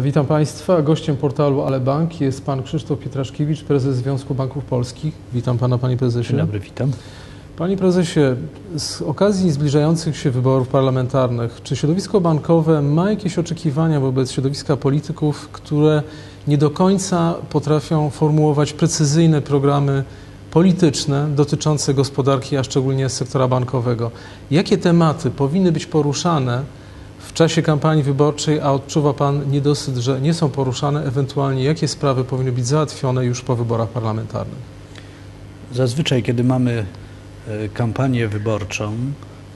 Witam Państwa. Gościem portalu Ale Bank jest Pan Krzysztof Pietraszkiewicz, prezes Związku Banków Polskich. Witam Pana, Panie Prezesie. Dzień dobry, witam. Panie Prezesie, z okazji zbliżających się wyborów parlamentarnych, czy środowisko bankowe ma jakieś oczekiwania wobec środowiska polityków, które nie do końca potrafią formułować precyzyjne programy polityczne dotyczące gospodarki, a szczególnie sektora bankowego? Jakie tematy powinny być poruszane w czasie kampanii wyborczej, a odczuwa Pan niedosyt, że nie są poruszane, ewentualnie jakie sprawy powinny być załatwione już po wyborach parlamentarnych? Zazwyczaj, kiedy mamy e, kampanię wyborczą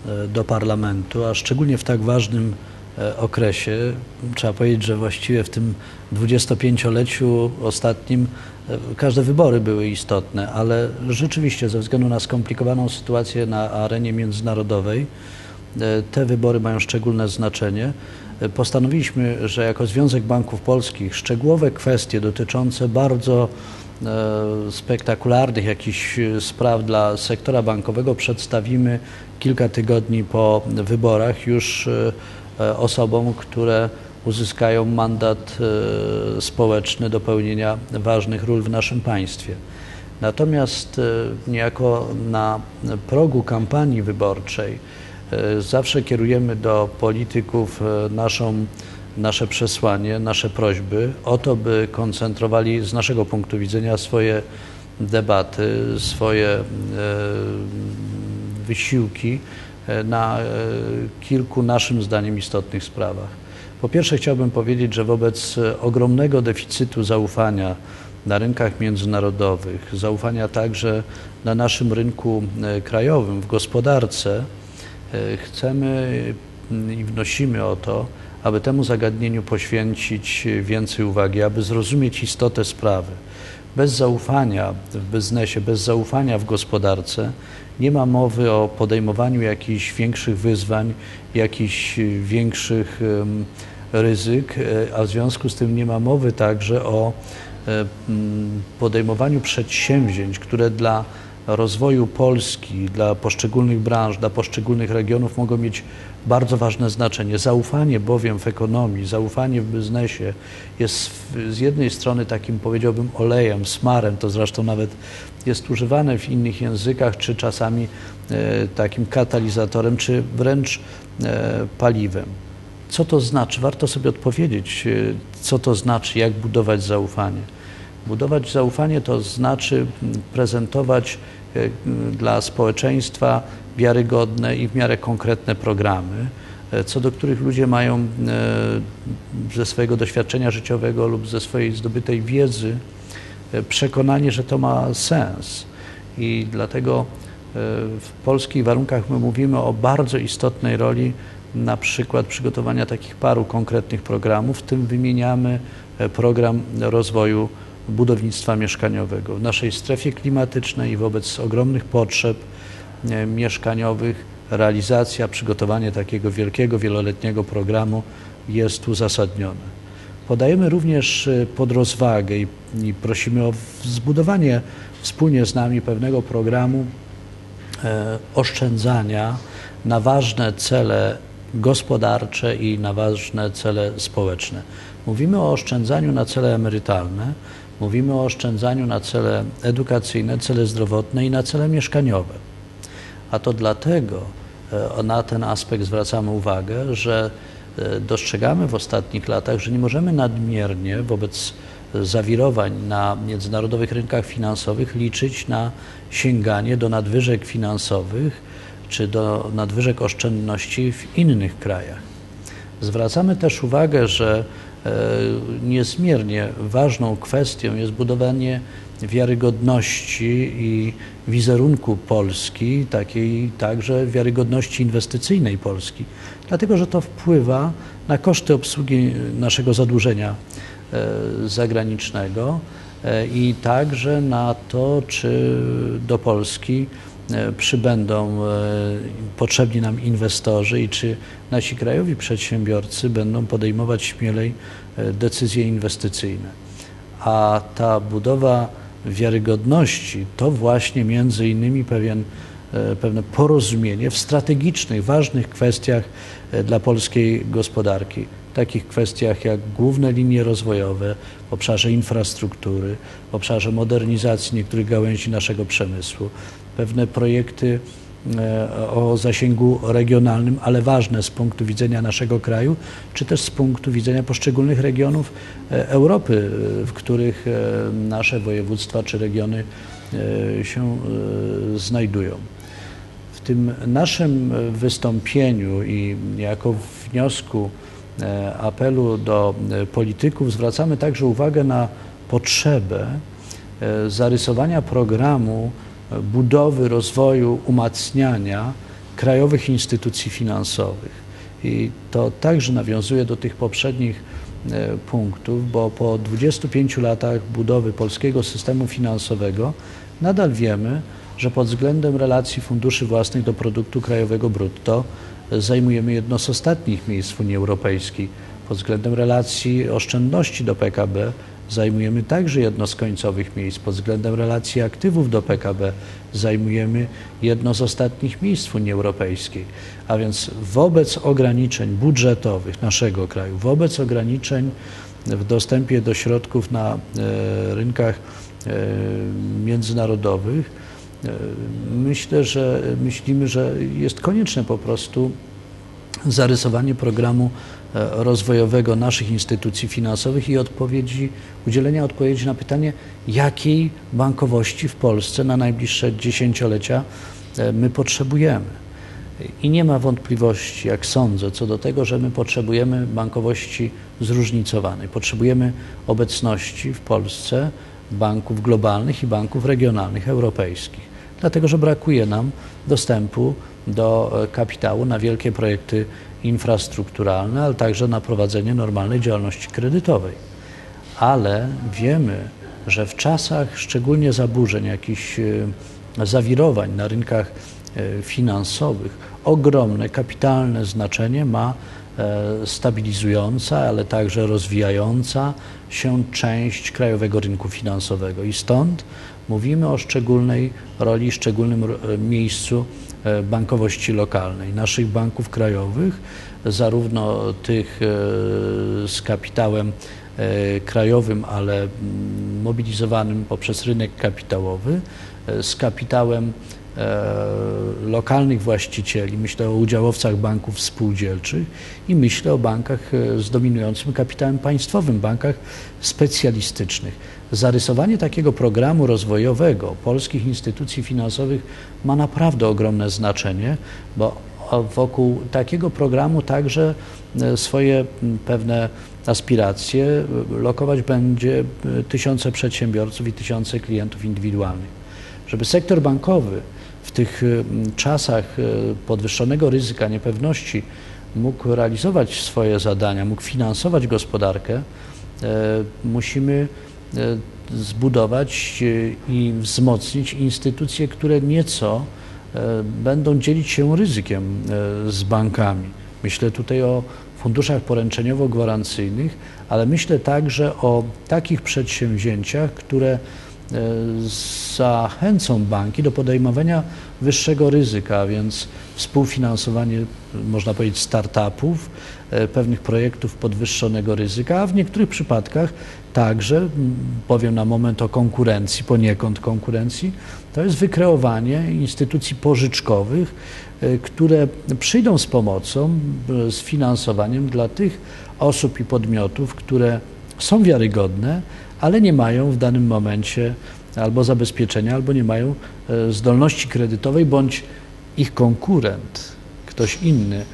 e, do parlamentu, a szczególnie w tak ważnym e, okresie, trzeba powiedzieć, że właściwie w tym 25-leciu ostatnim każde wybory były istotne, ale rzeczywiście ze względu na skomplikowaną sytuację na arenie międzynarodowej, te wybory mają szczególne znaczenie. E, postanowiliśmy, że jako Związek Banków Polskich szczegółowe kwestie dotyczące bardzo e, spektakularnych jakichś spraw dla sektora bankowego przedstawimy kilka tygodni po wyborach już osobom, które uzyskają mandat społeczny do pełnienia ważnych ról w naszym państwie. Natomiast niejako na progu kampanii wyborczej E, zawsze kierujemy do polityków e, naszą, nasze przesłanie, nasze prośby o to, by koncentrowali z naszego punktu widzenia swoje debaty, swoje e, wysiłki na kilku naszym zdaniem istotnych sprawach. Po pierwsze chciałbym powiedzieć, że wobec ogromnego deficytu zaufania na rynkach międzynarodowych, zaufania także na naszym rynku krajowym, w gospodarce, E, chcemy i wnosimy o to, aby temu zagadnieniu poświęcić więcej uwagi, aby zrozumieć istotę sprawy. Bez zaufania w biznesie, bez zaufania w gospodarce nie ma mowy o podejmowaniu jakichś większych wyzwań, jakichś większych ryzyk, e, a w związku z tym nie ma mowy także o e, podejmowaniu przedsięwzięć, które dla rozwoju Polski dla poszczególnych branż, dla poszczególnych regionów mogą mieć bardzo ważne znaczenie. Zaufanie bowiem w ekonomii, zaufanie w biznesie jest z jednej strony takim powiedziałbym olejem, smarem, to zresztą nawet jest używane w innych językach, czy czasami e, takim katalizatorem, czy wręcz e, paliwem. Co to znaczy? Warto sobie odpowiedzieć, e, co to znaczy, jak budować zaufanie. Budować zaufanie to znaczy prezentować dla społeczeństwa wiarygodne i w miarę konkretne programy, e, co do których ludzie mają e, ze swojego doświadczenia życiowego lub ze swojej zdobytej wiedzy przekonanie, że to ma sens. I dlatego w polskich warunkach my mówimy o bardzo istotnej roli na przykład przygotowania takich paru konkretnych programów, w tym wymieniamy program rozwoju budownictwa mieszkaniowego. W naszej strefie klimatycznej i wobec ogromnych potrzeb e, mieszkaniowych realizacja, przygotowanie takiego wielkiego, wieloletniego programu jest uzasadnione. Podajemy również e, pod rozwagę i, prosimy o zbudowanie wspólnie z nami pewnego programu e, oszczędzania na ważne cele gospodarcze i na ważne cele społeczne. Mówimy o oszczędzaniu na cele emerytalne, Mówimy o oszczędzaniu na cele edukacyjne, cele zdrowotne i na cele mieszkaniowe. A to dlatego e, na ten aspekt zwracamy uwagę, że e, dostrzegamy w ostatnich latach, że nie możemy nadmiernie wobec zawirowań na międzynarodowych rynkach finansowych liczyć na sięganie do nadwyżek finansowych czy do nadwyżek oszczędności w innych krajach. Zwracamy też uwagę, że E, niezmiernie ważną kwestią jest budowanie wiarygodności i wizerunku Polski, takiej także wiarygodności inwestycyjnej Polski, dlatego że to wpływa na koszty obsługi naszego zadłużenia e, zagranicznego e, i także na to, czy do Polski E, przybędą e, potrzebni nam inwestorzy i czy nasi krajowi przedsiębiorcy będą podejmować śmielej e, decyzje inwestycyjne. A ta budowa wiarygodności to właśnie między innymi pewien e, pewne porozumienie w strategicznych, ważnych kwestiach e, dla polskiej gospodarki. Takich kwestiach jak główne linie rozwojowe w obszarze infrastruktury, w obszarze modernizacji niektórych gałęzi naszego przemysłu, pewne projekty e, o zasięgu regionalnym, ale ważne z punktu widzenia naszego kraju, czy też z punktu widzenia poszczególnych regionów Europy, w których nasze województwa czy regiony się znajdują. W tym naszym wystąpieniu i jako wniosku e, apelu do e, polityków zwracamy także uwagę na potrzebę e, zarysowania programu budowy, rozwoju, umacniania krajowych instytucji finansowych. I to także nawiązuje do tych poprzednich punktów, bo po 25 latach budowy polskiego systemu finansowego nadal wiemy, że pod względem relacji funduszy własnych do produktu krajowego brutto zajmujemy jedno z ostatnich miejsc w Unii Europejskiej. Pod względem relacji oszczędności do PKB zajmujemy także jedno z końcowych miejsc. Pod względem relacji aktywów do PKB zajmujemy jedno z ostatnich miejsc w Unii Europejskiej. A więc wobec ograniczeń budżetowych naszego kraju, wobec ograniczeń w dostępie do środków na e, rynkach e, międzynarodowych, E, myślę, że myślimy, że jest konieczne po prostu zarysowanie programu rozwojowego naszych instytucji finansowych i odpowiedzi, udzielenia odpowiedzi na pytanie, jakiej bankowości w Polsce na najbliższe dziesięciolecia e, my potrzebujemy. I nie ma wątpliwości, jak sądzę, co do tego, że my potrzebujemy bankowości zróżnicowanej. Potrzebujemy obecności w Polsce banków globalnych i banków regionalnych europejskich dlatego że brakuje nam dostępu do e, kapitału na wielkie projekty infrastrukturalne, ale także na prowadzenie normalnej działalności kredytowej. Ale wiemy, że w czasach szczególnie zaburzeń, jakichś e, zawirowań na rynkach e, finansowych, ogromne, kapitalne znaczenie ma stabilizująca, ale także rozwijająca się część krajowego rynku finansowego. I stąd mówimy o szczególnej roli, szczególnym e, miejscu e, bankowości lokalnej, naszych banków krajowych, zarówno tych e, z kapitałem krajowym, ale mm, mobilizowanym poprzez rynek kapitałowy, z kapitałem lokalnych właścicieli, myślę o udziałowcach banków spółdzielczych i myślę o bankach z dominującym kapitałem państwowym, bankach specjalistycznych. Zarysowanie takiego programu rozwojowego polskich instytucji finansowych ma naprawdę ogromne znaczenie, bo wokół takiego programu także e, swoje pewne aspiracje lokować będzie e, tysiące przedsiębiorców i tysiące klientów indywidualnych. Żeby sektor bankowy w tych czasach e, podwyższonego ryzyka, niepewności mógł realizować swoje zadania, mógł finansować gospodarkę, musimy E, zbudować e, i wzmocnić instytucje, które nieco e, będą dzielić się ryzykiem z bankami. Myślę tutaj o funduszach poręczeniowo-gwarancyjnych, ale myślę także o takich przedsięwzięciach, które zachęcą banki do podejmowania wyższego ryzyka, więc współfinansowanie, można powiedzieć, startupów, pewnych projektów podwyższonego ryzyka, a w niektórych przypadkach także, powiem na moment o konkurencji, poniekąd konkurencji, to jest wykreowanie instytucji pożyczkowych, e, które przyjdą z pomocą, e, z finansowaniem dla tych osób i podmiotów, które są wiarygodne, ale nie mają w danym momencie albo zabezpieczenia, albo nie mają e, zdolności kredytowej, bądź ich konkurent, ktoś inny,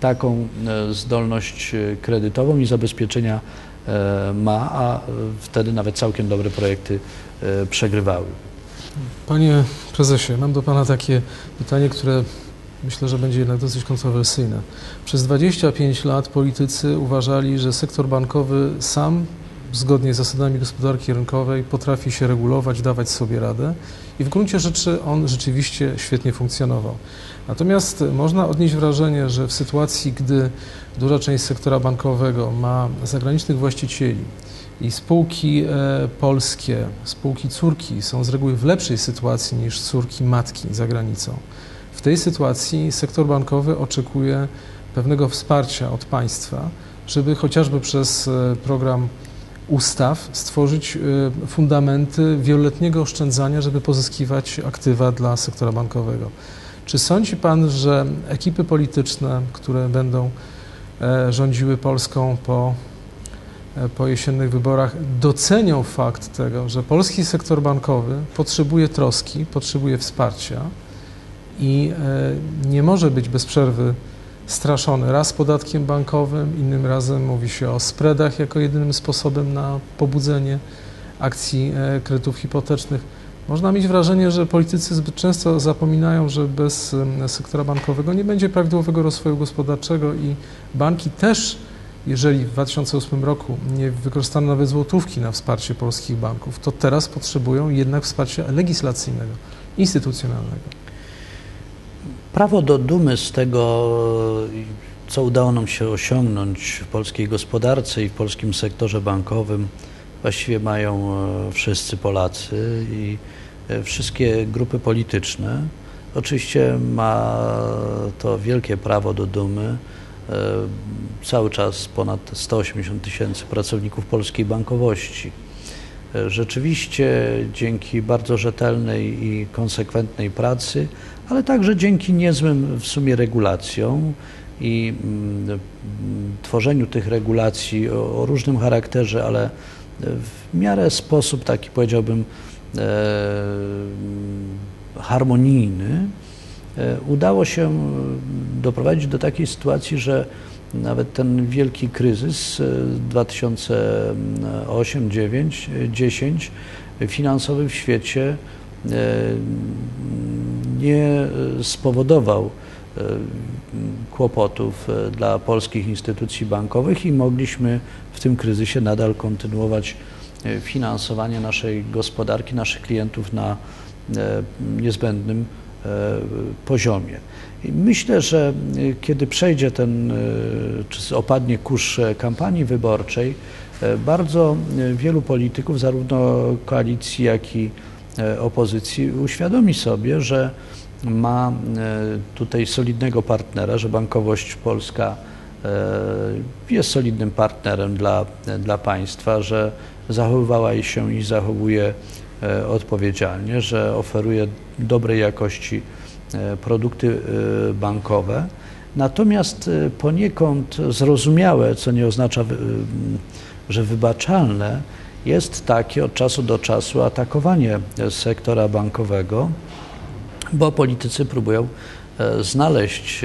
taką zdolność kredytową i zabezpieczenia E, ma, a wtedy nawet całkiem dobre projekty e, przegrywały. Panie prezesie, mam do Pana takie pytanie, które myślę, że będzie jednak dosyć kontrowersyjne. Przez 25 lat politycy uważali, że sektor bankowy sam, zgodnie z zasadami gospodarki rynkowej, potrafi się regulować, dawać sobie radę i w gruncie rzeczy on rzeczywiście świetnie funkcjonował. Natomiast można odnieść wrażenie, że w sytuacji, gdy duża część sektora bankowego ma zagranicznych właścicieli, i spółki e, polskie, spółki córki są z reguły w lepszej sytuacji niż córki matki za granicą. W tej sytuacji sektor bankowy oczekuje pewnego wsparcia od państwa, żeby chociażby przez e, program ustaw stworzyć e, fundamenty wieloletniego oszczędzania, żeby pozyskiwać aktywa dla sektora bankowego. Czy sądzi Pan, że ekipy polityczne, które będą rządziły Polską po E, po jesiennych wyborach docenią fakt tego, że polski sektor bankowy potrzebuje troski, potrzebuje wsparcia i e, nie może być bez przerwy straszony raz podatkiem bankowym, innym razem mówi się o spreadach jako jedynym sposobem na pobudzenie akcji e, kredytów hipotecznych. Można mieć wrażenie, że politycy zbyt często zapominają, że bez sektora bankowego nie będzie prawidłowego rozwoju gospodarczego i banki też jeżeli w 2008 roku nie wykorzystano nawet złotówki na wsparcie polskich banków, to teraz potrzebują jednak wsparcia legislacyjnego, instytucjonalnego. Prawo do dumy z tego, co udało nam się osiągnąć w polskiej gospodarce i w polskim sektorze bankowym, właściwie mają e, wszyscy Polacy i e, wszystkie grupy polityczne. Oczywiście ma to wielkie prawo do dumy E, cały czas ponad 180 tysięcy pracowników polskiej bankowości. Rzeczywiście dzięki bardzo rzetelnej i konsekwentnej pracy, ale także dzięki niezłym w sumie regulacjom i mm, tworzeniu tych regulacji o, o różnym charakterze, ale w miarę sposób taki powiedziałbym e, harmonijny, E, udało się doprowadzić do takiej sytuacji, że nawet ten wielki kryzys 2008, 9, 10 finansowy w świecie e, nie spowodował e, kłopotów dla polskich instytucji bankowych i mogliśmy w tym kryzysie nadal kontynuować finansowanie naszej gospodarki, naszych klientów na niezbędnym E, poziomie. I myślę, że e, kiedy przejdzie ten, e, czy opadnie kurz kampanii wyborczej, bardzo wielu polityków, zarówno koalicji, jak i opozycji, uświadomi sobie, że ma tutaj solidnego partnera, że bankowość polska jest solidnym partnerem dla, dla państwa, że zachowywała się i zachowuje E, odpowiedzialnie, że oferuje dobrej jakości e, produkty e, bankowe. Natomiast poniekąd zrozumiałe, co nie oznacza, że wybaczalne, jest takie od czasu do czasu atakowanie sektora bankowego, bo politycy próbują znaleźć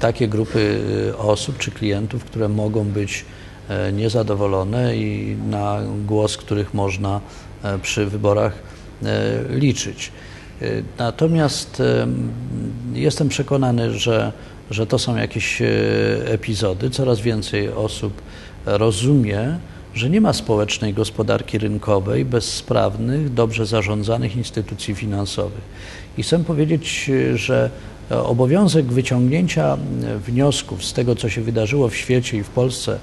takie grupy osób czy klientów, które mogą być niezadowolone i na głos których można E, przy wyborach e, liczyć. E, natomiast jestem przekonany, że, że to są jakieś epizody. Coraz więcej osób rozumie, że nie ma społecznej gospodarki rynkowej bez sprawnych, dobrze zarządzanych instytucji finansowych. I chcę powiedzieć, że obowiązek wyciągnięcia wniosków z tego, co się wydarzyło w świecie i w Polsce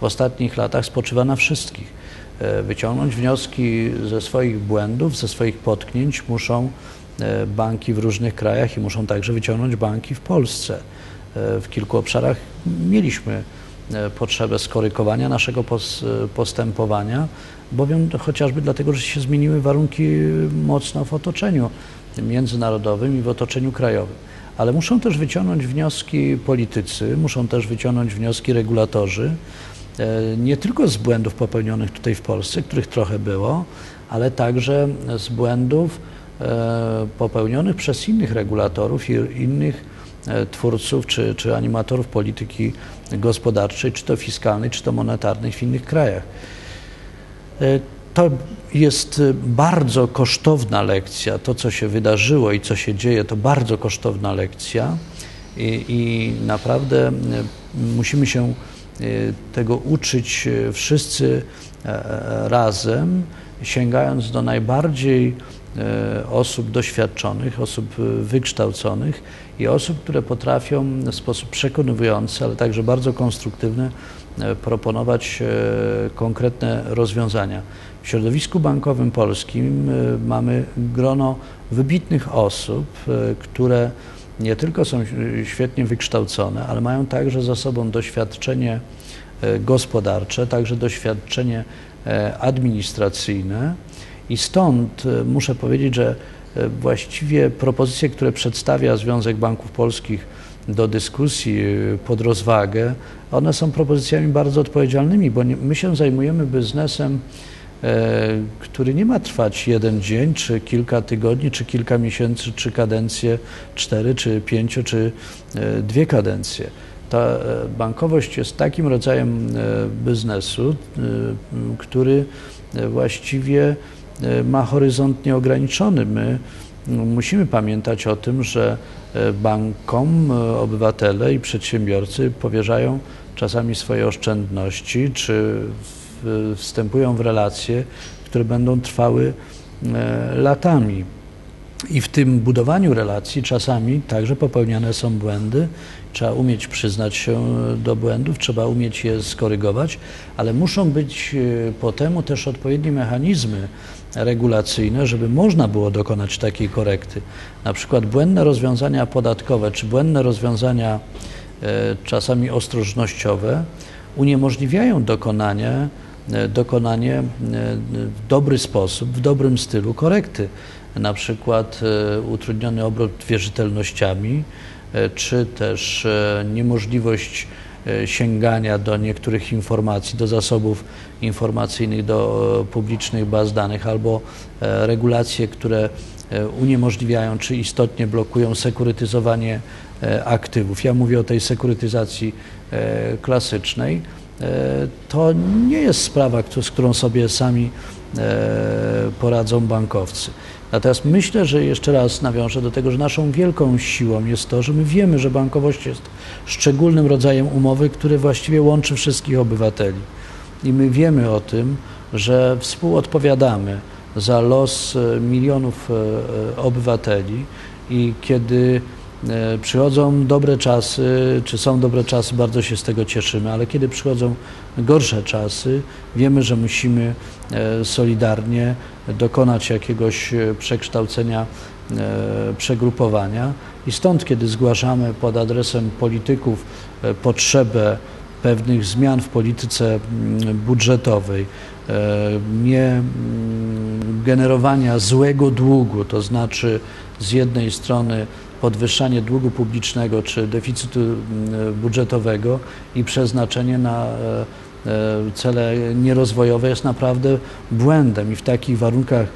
w ostatnich latach spoczywa na wszystkich E, wyciągnąć wnioski ze swoich błędów, ze swoich potknięć muszą e, banki w różnych krajach i muszą także wyciągnąć banki w Polsce. E, w kilku obszarach mieliśmy potrzebę skorygowania naszego postępowania, bowiem chociażby dlatego, że się zmieniły warunki mocno w otoczeniu międzynarodowym i w otoczeniu krajowym. Ale muszą też wyciągnąć wnioski politycy, muszą też wyciągnąć wnioski regulatorzy, E, nie tylko z błędów popełnionych tutaj w Polsce, których trochę było, ale także z błędów e, popełnionych przez innych regulatorów i innych e, twórców czy, czy animatorów polityki gospodarczej, czy to fiskalnej, czy to monetarnej w innych krajach. To jest bardzo kosztowna lekcja. To, co się wydarzyło i co się dzieje, to bardzo kosztowna lekcja i, i naprawdę musimy się tego uczyć wszyscy razem, sięgając do najbardziej osób doświadczonych, osób wykształconych i osób, które potrafią w sposób przekonywujący, ale także bardzo konstruktywny proponować konkretne rozwiązania. W środowisku bankowym polskim mamy grono wybitnych osób, które nie tylko są świetnie wykształcone, ale mają także za sobą doświadczenie e, gospodarcze, także doświadczenie e, administracyjne. I stąd e, muszę powiedzieć, że właściwie propozycje, które przedstawia Związek Banków Polskich do dyskusji pod rozwagę, one są propozycjami bardzo odpowiedzialnymi, bo my się zajmujemy biznesem który nie ma trwać jeden dzień, czy kilka tygodni, czy kilka miesięcy, czy kadencje cztery, czy pięcio, czy e, dwie kadencje. Ta e, bankowość jest takim rodzajem biznesu, który właściwie ma horyzont nieograniczony. My musimy pamiętać o tym, że bankom obywatele i przedsiębiorcy powierzają czasami swoje oszczędności, czy wstępują w relacje, które będą trwały e, latami. I w tym budowaniu relacji czasami także popełniane są błędy. Trzeba umieć przyznać się do błędów, trzeba umieć je skorygować, ale muszą być e, po temu też odpowiednie mechanizmy regulacyjne, żeby można było dokonać takiej korekty. Na przykład błędne rozwiązania podatkowe czy błędne rozwiązania e, czasami ostrożnościowe uniemożliwiają dokonanie dokonanie e, w dobry sposób, w dobrym stylu korekty. Na przykład e, utrudniony obrót wierzytelnościami, czy też niemożliwość sięgania do niektórych informacji, do zasobów informacyjnych, do publicznych baz danych, albo regulacje, które uniemożliwiają czy istotnie blokują sekurytyzowanie aktywów. Ja mówię o tej sekurytyzacji klasycznej E, to nie jest sprawa, z którą sobie sami e, poradzą bankowcy. Natomiast myślę, że jeszcze raz nawiążę do tego, że naszą wielką siłą jest to, że my wiemy, że bankowość jest szczególnym rodzajem umowy, który właściwie łączy wszystkich obywateli. I my wiemy o tym, że współodpowiadamy za los e, milionów obywateli i kiedy E, przychodzą dobre czasy, czy są dobre czasy, bardzo się z tego cieszymy, ale kiedy przychodzą gorsze czasy, wiemy, że musimy e, solidarnie dokonać jakiegoś e, przekształcenia, przegrupowania. I stąd, kiedy zgłaszamy pod adresem polityków potrzebę pewnych zmian w polityce budżetowej, nie generowania złego długu, to znaczy z jednej strony podwyższanie długu publicznego czy deficytu mm, budżetowego i przeznaczenie na e, e, cele nierozwojowe jest naprawdę błędem i w takich warunkach,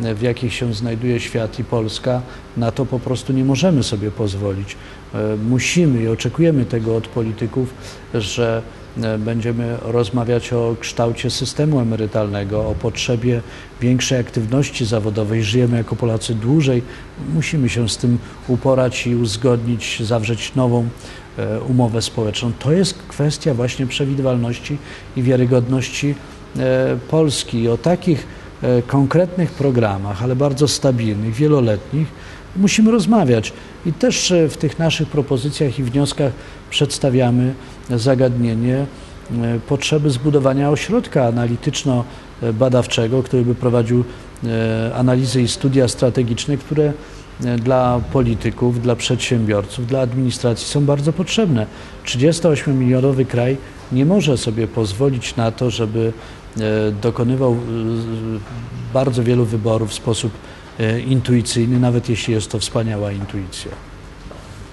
w jakich się znajduje świat i Polska, na to po prostu nie możemy sobie pozwolić. E, musimy i oczekujemy tego od polityków, że E, będziemy rozmawiać o kształcie systemu emerytalnego, o potrzebie większej aktywności zawodowej. Żyjemy jako Polacy dłużej, musimy się z tym uporać i uzgodnić, zawrzeć nową e, umowę społeczną. To jest kwestia właśnie przewidywalności i wiarygodności e, Polski. O takich konkretnych programach, ale bardzo stabilnych, wieloletnich, musimy rozmawiać. I też w tych naszych propozycjach i wnioskach przedstawiamy zagadnienie e, potrzeby zbudowania ośrodka analityczno-badawczego, który by prowadził e, analizy i studia strategiczne, które e, dla polityków, dla przedsiębiorców, dla administracji są bardzo potrzebne. 38-milionowy kraj nie może sobie pozwolić na to, żeby dokonywał bardzo wielu wyborów w sposób intuicyjny, nawet jeśli jest to wspaniała intuicja.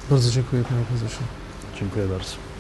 Bardzo dziękuję panie prezesie. Dziękuję bardzo.